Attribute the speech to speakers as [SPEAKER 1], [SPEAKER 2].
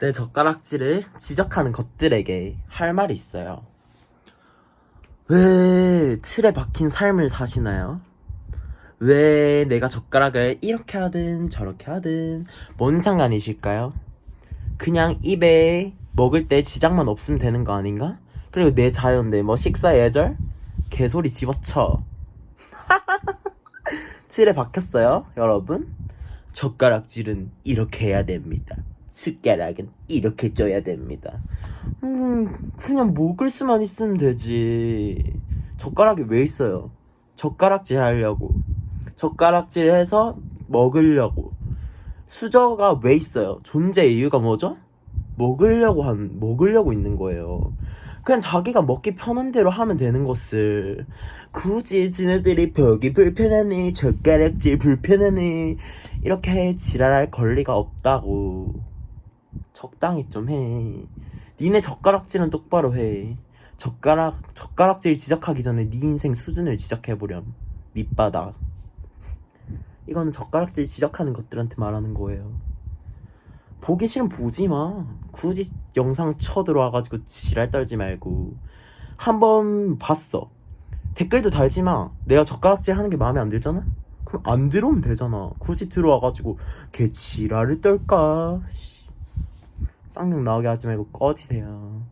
[SPEAKER 1] 내 젓가락질을 지적하는 것들에게 할 말이 있어요. 왜 틀에 박힌 삶을 사시나요? 왜 내가 젓가락을 이렇게 하든 저렇게 하든 뭔 상관이실까요? 그냥 입에 먹을 때 지장만 없으면 되는 거 아닌가? 그리고 내 자연데 뭐 식사 예절? 개소리 집어쳐. 틀에 박혔어요, 여러분? 젓가락질은 이렇게 해야 됩니다. 숟가락은 이렇게 쪄야 됩니다. 음, 그냥 먹을 수만 있으면 되지. 젓가락이 왜 있어요? 젓가락질 하려고. 젓가락질 해서 먹으려고. 수저가 왜 있어요? 존재 이유가 뭐죠? 먹으려고 한, 먹으려고 있는 거예요. 그냥 자기가 먹기 편한 대로 하면 되는 것을 굳이 지네들이 벽이 불편하니 젓가락질 불편하니 이렇게 지랄할 권리가 없다고 적당히 좀 해. 니네 젓가락질은 똑바로 해. 젓가락 젓가락질 지적하기 전에 네 인생 수준을 지적해 보렴. 밑바닥. 이거는 젓가락질 지적하는 것들한테 말하는 거예요. 보기 싫으면 보지 마. 굳이 영상 쳐 들어와가지고 지랄 떨지 말고. 한 번 봤어. 댓글도 달지 마. 내가 젓가락질 하는 게 마음에 안 들잖아? 그럼 안 들어오면 되잖아. 굳이 들어와가지고 걔 지랄을 떨까? 씨. 쌍욕 나오게 하지 말고 꺼지세요.